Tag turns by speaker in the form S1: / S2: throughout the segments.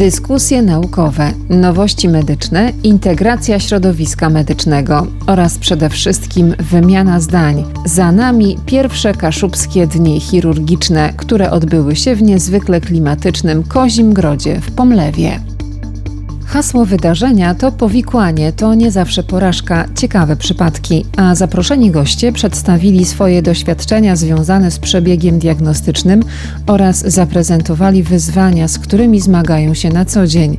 S1: Dyskusje naukowe, nowości medyczne, integracja środowiska medycznego oraz przede wszystkim wymiana zdań. Za nami pierwsze kaszubskie dni chirurgiczne, które odbyły się w niezwykle klimatycznym Kozim Grodzie w Pomlewie. Hasło wydarzenia to powikłanie, to nie zawsze porażka, ciekawe przypadki, a zaproszeni goście przedstawili swoje doświadczenia związane z przebiegiem diagnostycznym oraz zaprezentowali wyzwania, z którymi zmagają się na co dzień.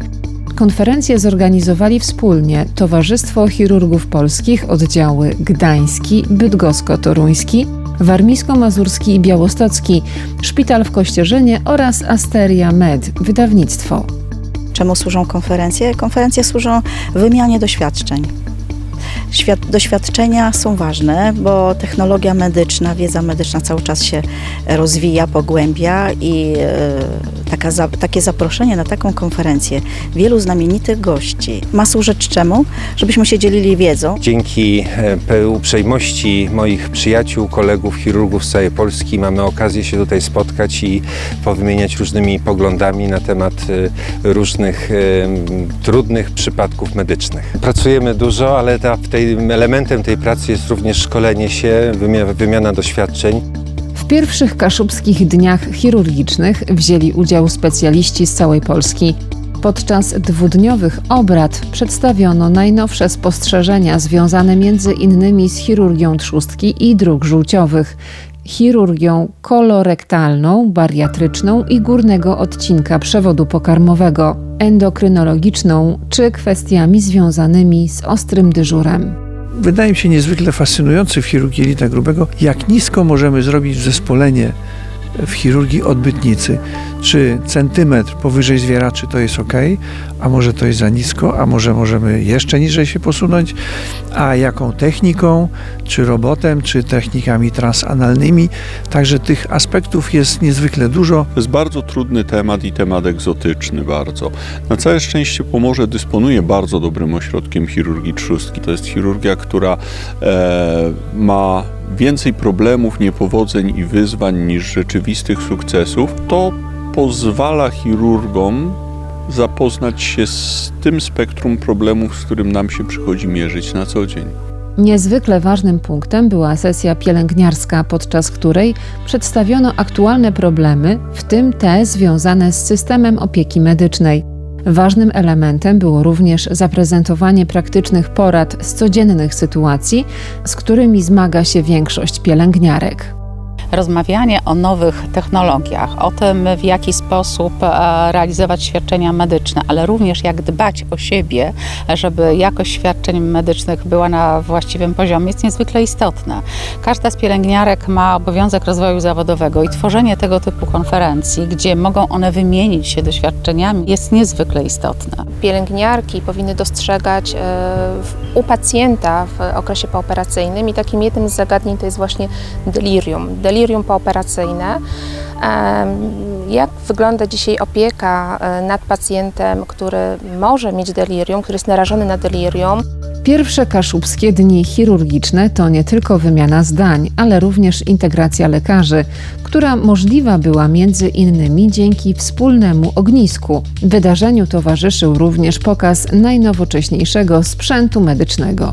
S1: Konferencję zorganizowali wspólnie Towarzystwo Chirurgów Polskich oddziały Gdański, Bydgosko-Toruński, Warmińsko-Mazurski i Białostocki, Szpital w Kościerzynie oraz Asteria Med, wydawnictwo.
S2: Czemu służą konferencje? Konferencje służą wymianie doświadczeń. Świat, doświadczenia są ważne, bo technologia medyczna, wiedza medyczna cały czas się rozwija, pogłębia i e, taka za, takie zaproszenie na taką konferencję wielu znamienitych gości ma służyć czemu? Żebyśmy się dzielili wiedzą,
S3: Dzięki e, uprzejmości moich przyjaciół, kolegów, chirurgów z całej Polski mamy okazję się tutaj spotkać i powymieniać różnymi poglądami na temat e, różnych e, trudnych przypadków medycznych. Pracujemy dużo, ale ta, tej, elementem tej pracy jest również szkolenie się, wymia- wymiana doświadczeń.
S1: Pierwszych kaszubskich dniach chirurgicznych wzięli udział specjaliści z całej Polski. Podczas dwudniowych obrad przedstawiono najnowsze spostrzeżenia związane między innymi z chirurgią trzustki i dróg żółciowych, chirurgią kolorektalną, bariatryczną i górnego odcinka przewodu pokarmowego, endokrynologiczną czy kwestiami związanymi z ostrym dyżurem.
S4: Wydaje mi się niezwykle fascynujący w chirurgii jelita grubego, jak nisko możemy zrobić zespolenie w chirurgii odbytnicy. Czy centymetr powyżej zwieraczy to jest ok, a może to jest za nisko, a może możemy jeszcze niżej się posunąć, a jaką techniką, czy robotem, czy technikami transanalnymi. Także tych aspektów jest niezwykle dużo.
S5: To jest bardzo trudny temat i temat egzotyczny bardzo. Na całe szczęście Pomorze dysponuje bardzo dobrym ośrodkiem chirurgii trzustki. To jest chirurgia, która e, ma więcej problemów, niepowodzeń i wyzwań niż rzeczywistych sukcesów. To pozwala chirurgom zapoznać się z tym spektrum problemów, z którym nam się przychodzi mierzyć na co dzień.
S1: Niezwykle ważnym punktem była sesja pielęgniarska, podczas której przedstawiono aktualne problemy, w tym te związane z systemem opieki medycznej. Ważnym elementem było również zaprezentowanie praktycznych porad z codziennych sytuacji, z którymi zmaga się większość pielęgniarek.
S6: Rozmawianie o nowych technologiach, o tym, w jaki sposób e, realizować świadczenia medyczne, ale również jak dbać o siebie, żeby jakość świadczeń medycznych była na właściwym poziomie, jest niezwykle istotne. Każda z pielęgniarek ma obowiązek rozwoju zawodowego i tworzenie tego typu konferencji, gdzie mogą one wymienić się doświadczeniami, jest niezwykle istotne.
S7: pielęgniarki powinny dostrzegać e, u pacjenta w okresie pooperacyjnym i takim jednym z zagadnień to jest właśnie delirium, delirium pooperacyjne. Em, Jak wygląda dzisiaj opieka e, nad pacjentem, który może mieć delirium, który jest narażony na delirium?
S1: Pierwsze kaszubskie dni chirurgiczne to nie tylko wymiana zdań, ale również integracja lekarzy, która możliwa była między innymi dzięki wspólnemu ognisku. Wydarzeniu towarzyszył również pokaz najnowocześniejszego sprzętu medycznego.